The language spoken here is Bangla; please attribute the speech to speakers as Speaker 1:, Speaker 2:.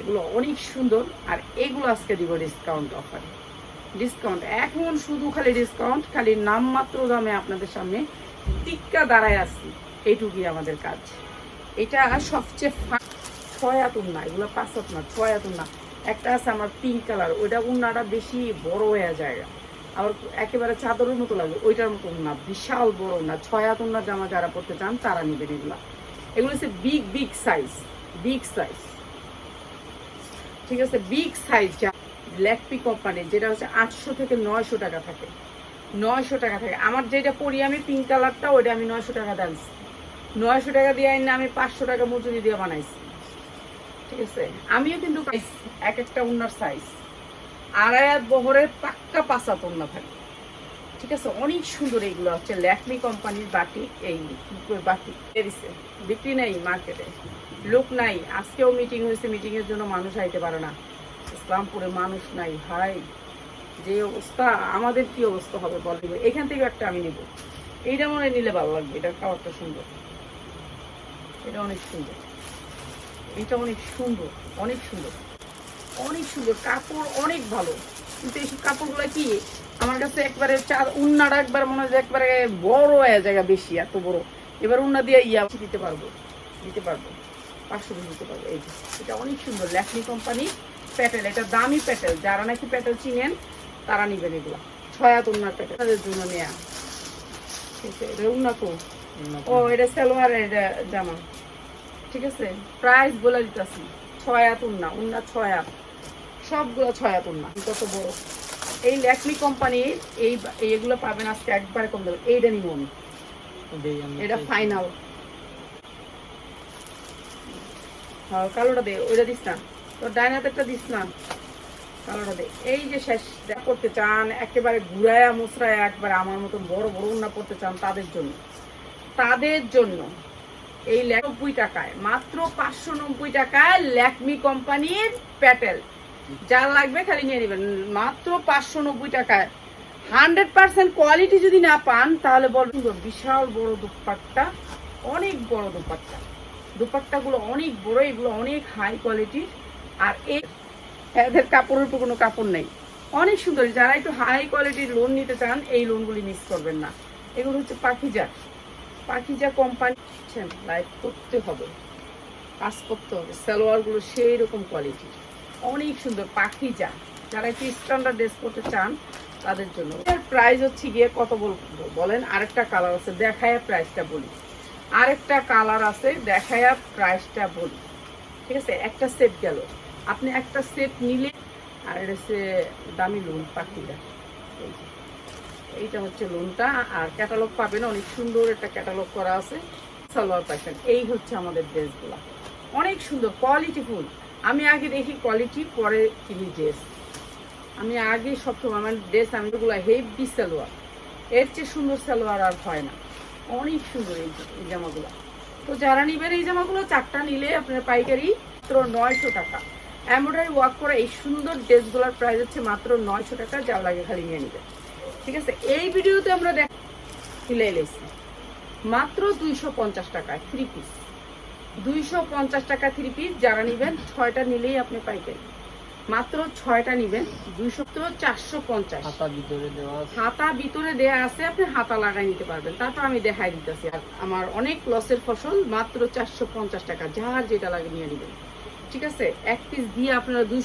Speaker 1: এগুলো অনেক সুন্দর, আর এগুলো আজকে দিব ডিসকাউন্ট অফারে ডিসকাউন্ট এখন শুধু খালি ডিসকাউন্ট খালি নামমাত্র দামে আপনাদের সামনে টিক্কা দাঁড়ায় আসছি এইটুকুই আমাদের কাজ। এটা সবচেয়ে ছয় আতুন না, এগুলো পাঁচ হাত না, ছয় আতুন না। একটা আছে আমার পিঙ্ক কালার ওইটা উন্নাটা বেশি বড় হয়ে যায়। আবার একেবারে চাদরের মতো লাগে, ওইটার মতো না, বিশাল বড় না। ছয় হাত উন্না জামা যারা পড়তে চান, তারা নেবেন এগুলা। এগুলো হচ্ছে big big size big size ঠিক আছে বিগ সাইজ যা ব্ল্যাক পি কোম্পানির যেটা হচ্ছে আটশো থেকে নয়শো টাকা থাকে। নয়শো টাকা থাকে। আমার যেটা পরি, আমি পিঙ্ক কালারটা ওইটা আমি নয়শো টাকা দাঁড়িয়েছি নয়শো টাকা দিয়ে আইন আমি পাঁচশো টাকা মজুরি দিয়ে বানাইছি। ঠিক আছে? আমিও কিন্তু এক একটা উন্নার সাইজ আড়াই বহরের পাক্কা পাঁচা তোন্না থাকে। ঠিক আছে, অনেক সুন্দর এইগুলো হচ্ছে ল্যাকমি কোম্পানির বাটি এই বাটি বেরিয়েছে বিক্রি নাই মার্কেটে লোক নাই, আজকেও মিটিং হয়েছে মিটিং এর জন্য মানুষ আইতে পারে না। ইসলামপুরে মানুষ নাই হাই যে অবস্থা, আমাদের কি অবস্থা হবে বল? দিবে এখান থেকে একটা আমি নিব। এইটা মনে নিলে ভালো লাগবে এটার কালারটা সুন্দর। এটা অনেক সুন্দর। এটা অনেক সুন্দর অনেক সুন্দর। অনেক সুন্দর, কাপড় অনেক ভালো। কিন্তু এইসব কাপড়গুলো কি আমার কাছে একবারে চার উন্নাটা একবার মনে হয় একবারে বড় হয়ে জায়গা বেশি এত বড়। এবার উন্না দিয়ে ইয়া দিতে পারব দিতে পারব পাঁচশো পিস দিতে পারব এই এটা অনেক সুন্দর ল্যাকমি কোম্পানি প্যাটেল এটা দামি প্যাটেল যারা নাকি প্যাটেল চিনেন তারা নিবেন এগুলা। ছয় হাত উন্নার প্যাটেল। তাদের জন্য নেয়া। ঠিক আছে এটা উন্না তো ও এটা সালোয়ার এটা জামা। ঠিক আছে প্রাইস বলে দিতেছি ছয় হাত উন্না উন্না ছয় হাত সবগুলো ছয় হাত উন্না কত বড়। এই ল্যাকমি কোম্পানির এই এইগুলো পাবেন আজকে একবারে কম দেবেন এইটা নিব আমি। এটা ফাইনাল হ্যাঁ কালোটা দে ওইটা দিস না। তোর ডাইন হাতেরটা দিস না। কালোটা দে। এই যে শেষ করতে চান একেবারে ঘুরায়া মুসরায়া একবারে আমার মতন বড় বড় উন্না করতে চান তাদের জন্য। তাদের জন্য এই নব্বই টাকায় মাত্র পাঁচশো নব্বই টাকায় ল্যাকমি কোম্পানির প্যাটেল। যা লাগবে খালি নিয়ে নেবেন। মাত্র পাঁচশো নব্বই টাকায়। হান্ড্রেড পার্সেন্ট কোয়ালিটি যদি না পান তাহলে বলুন তো, বিশাল বড় দুপাট্টা অনেক বড় দুপাট্টা। দুপাট্টাগুলো অনেক বড় এগুলো অনেক হাই কোয়ালিটির আর এদের কাপড়ের উপর কোনো কাপড় নেই। অনেক সুন্দর। যারা একটু হাই কোয়ালিটির লোন নিতে চান এই লোনগুলি মিস করবেন না। এগুলো হচ্ছে পাখিজা। পাখিজা কোম্পানি লাইফ করতে হবে। কাজ করতে হবে। সালোয়ারগুলো সেই রকম কোয়ালিটির অনেক সুন্দর পাখি যা। যারা একটু স্ট্যান্ডার্ড ড্রেস করতে চান, তাদের জন্য। প্রাইস হচ্ছে গিয়ে কত বলব বলেন? আরেকটা কালার আছে, দেখায় প্রাইসটা বলি। আরেকটা কালার আছে, দেখায়া প্রাইসটা বলি। ঠিক আছে? একটা সেট গেল। আপনি একটা সেট নিলে, আর এটা হচ্ছে দামি লোন পাখিটা। এই এইটা হচ্ছে লোনটা আর ক্যাটালগ পাবেন, অনেক সুন্দর একটা ক্যাটালগ করা আছে। সালোয়ার পাইছেন এই হচ্ছে আমাদের ড্রেসগুলা অনেক সুন্দর কোয়ালিটিফুল আমি আগে দেখি কোয়ালিটি পরে কিনি ড্রেস আমি আগে সবসময় আমার ড্রেস আমি ওগুলো হেভি সালোয়ার। এর চেয়ে সুন্দর সালোয়ার আর হয় না। অনেক সুন্দর এই জামাগুলো। তো যারা নিবেন এই জামাগুলো, চারটা নিলে আপনার পাইকারি মাত্র নয়শো টাকা। এমব্রয়ডারি ওয়ার্ক করা এই সুন্দর ড্রেসগুলোর প্রাইস হচ্ছে মাত্র নয়শো টাকা যা লাগে খালি নিয়ে নিবে ঠিক আছে? এই ভিডিওতে আমরা দেখ তুলে মাত্র দুইশো পঞ্চাশ টাকায় থ্রি পিস দুইশো পঞ্চাশ টাকা থ্রি পিস যারা নিবেন ছয়টা নিলেই আপনি পাইবেন। মাত্র ছয়টা নিবেন দুইশো তো চারশো পঞ্চাশ।
Speaker 2: হাতা ভিতরে দেওয়া
Speaker 1: হাতা ভিতরে দেয়া আছে আপনি হাতা লাগাই নিতে পারবেন। তারপর আমি দেখাই দিতেছি আর আমার অনেক লসের ফসল মাত্র চারশো পঞ্চাশ টাকা যার যেটা লাগে নিয়ে নেবেন। ঠিক আছে? এক পিস দিয়ে আপনারা দুইশো